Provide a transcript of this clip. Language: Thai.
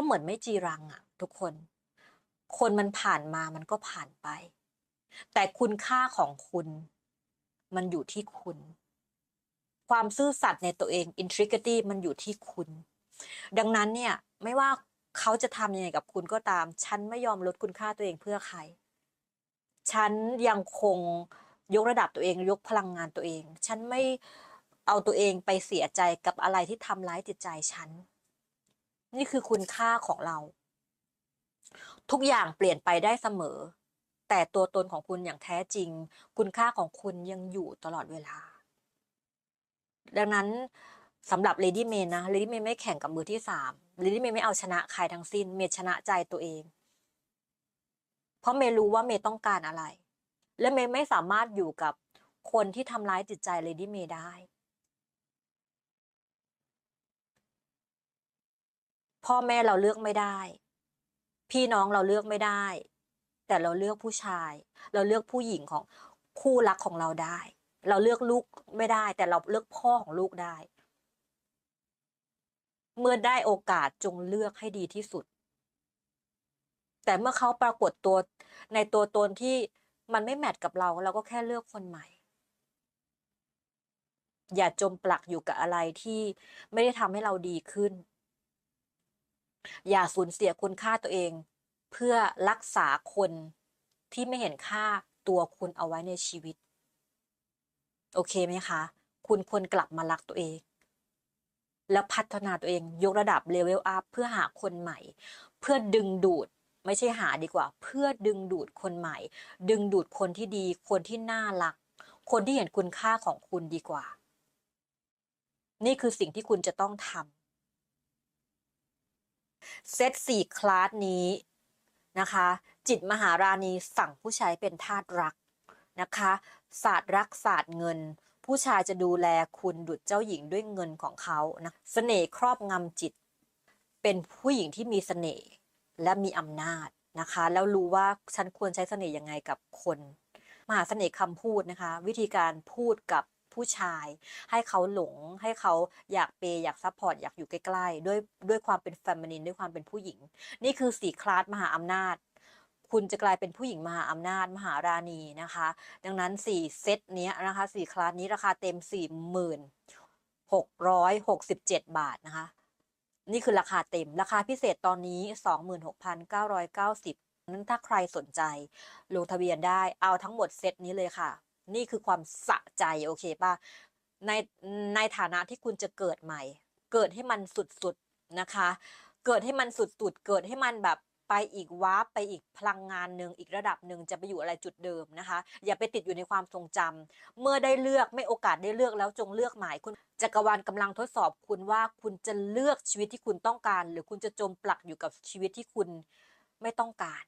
ก็เหมือนไม่จีรังอะทุกคน คนมันผ่านมามันก็ผ่านไป แต่คุณค่าของคุณ มันอยู่ที่คุณ ความซื่อสัตย์ในตัวเอง integrity มันอยู่ที่คุณ ดังนั้นเนี่ยไม่ว่าเขาจะทำยังไงกับคุณก็ตาม ฉันไม่ยอมลดคุณค่าตัวเองเพื่อใคร ฉันยังคงยกระดับตัวเอง ยกพลังงานตัวเอง ฉันไม่เอาตัวเองไปเสียใจกับอะไรที่ทำร้ายจิตใจฉัน นี่คือคุณค่าของเรา ทุกอย่างเปลี่ยนไปได้เสมอ แต่ตัวตนของคุณอย่างแท้จริง คุณค่าของคุณยังอยู่ตลอดเวลา ดังนั้นสำหรับ Lady m a y นะ Lady m a y ไม่แข่งกับมือที่สาม Lady m a y ไม่เอาชนะใครทั้งสิ้น เมย์ชนะใจตัวเอง เพราะเมย์รู้ว่าเมย์ต้องการอะไร และเมย์ไม่สามารถอยู่กับคนที่ทำร้ายจิตใจ Lady m a y ได้ พ่อแม่เราเลือกไม่ได้ พี่น้องเราเลือกไม่ได้ แต่เราเลือกผู้ชาย เราเลือกผู้หญิงของคู่รักของเราได้ เราเลือกลูกไม่ได้ แต่เราเลือกพ่อของลูกได้ เมื่อได้โอกาสจงเลือกให้ดีที่สุด แต่เมื่อเขาปรากฏตัวในตัวตนที่มันไม่แมทกับเรา เราก็แค่เลือกคนใหม่ อย่าจมปลักอยู่กับอะไรที่ไม่ได้ทำให้เราดีขึ้น อย่าสูญเสียคุณค่าตัวเอง เพื่อรักษาคนที่ไม่เห็นค่าตัวคุณเอาไว้ในชีวิต โอเคไหมคะ คุณควรกลับมารักตัวเอง แล้วพัฒนาตัวเองยกระดับเลเวลอัพเพื่อหาคนใหม่ เพื่อดึงดูดไม่ใช่หาดีกว่า เพื่อดึงดูดคนใหม่ ดึงดูดคนที่ดี คนที่น่ารัก คนที่เห็นคุณค่าของคุณดีกว่า นี่คือสิ่งที่คุณจะต้องทำ เซตสี่คลาสนี้นะคะ จิตมหาราณีสั่งผู้ชายเป็นทาสรักนะคะศาสตร์รักศาสตร์เงิน ผู้ชายจะดูแลคุณดุจเจ้าหญิงด้วยเงินของเขานะเสน่ห์ครอบงำจิต เป็นผู้หญิงที่มีเสน่ห์และมีอำนาจนะคะ แล้วรู้ว่าฉันควรใช้เสน่ห์ยังไงกับคน มหาเสน่ห์คำพูดนะคะ วิธีการพูดกับ ผู้ชาย ให้เขาหลง ให้เขาอยากเปย์อยากซัพพอร์ตอยากอยู่ใกล้ๆ ด้วยด้วยความเป็นแฟมินินด้วยความเป็นผู้หญิง นี่คือสี่คลาสมหาอำนาจ คุณจะกลายเป็นผู้หญิงมหาอำนาจมหาราณีนะคะ ดังนั้นสี่เซตเนี้ยนะคะสี่คลาสนี้ราคาเต็มสี่หมื่นหกร้อยหกสิบเจ็ดบาทนะคะ นี่คือราคาเต็ม ราคาพิเศษตอนนี้สองหมื่นหกพันเก้าร้อยเก้าสิบนั้นถ้าใครสนใจลงทะเบียนได้เอาทั้งหมดเซตนี้เลยค่ะ นี่คือความสะใจโอเคป่ะในในฐานะที่คุณจะเกิดใหม่ เกิดให้มันสุดๆนะคะ เกิดให้มันสุดๆ เกิดให้มันแบบไปอีกวาร์ปไปอีกพลังงานหนึ่งอีกระดับหนึ่งจะไปอยู่อะไรจุดเดิมนะคะ อย่าไปติดอยู่ในความทรงจำเมื่อได้เลือกไม่โอกาสได้เลือกแล้วจงเลือกหมายคุณจักรวาลกำลังทดสอบคุณว่าคุณจะเลือกชีวิตที่คุณต้องการ หรือคุณจะจมปลักอยู่กับชีวิตที่คุณไม่ต้องการ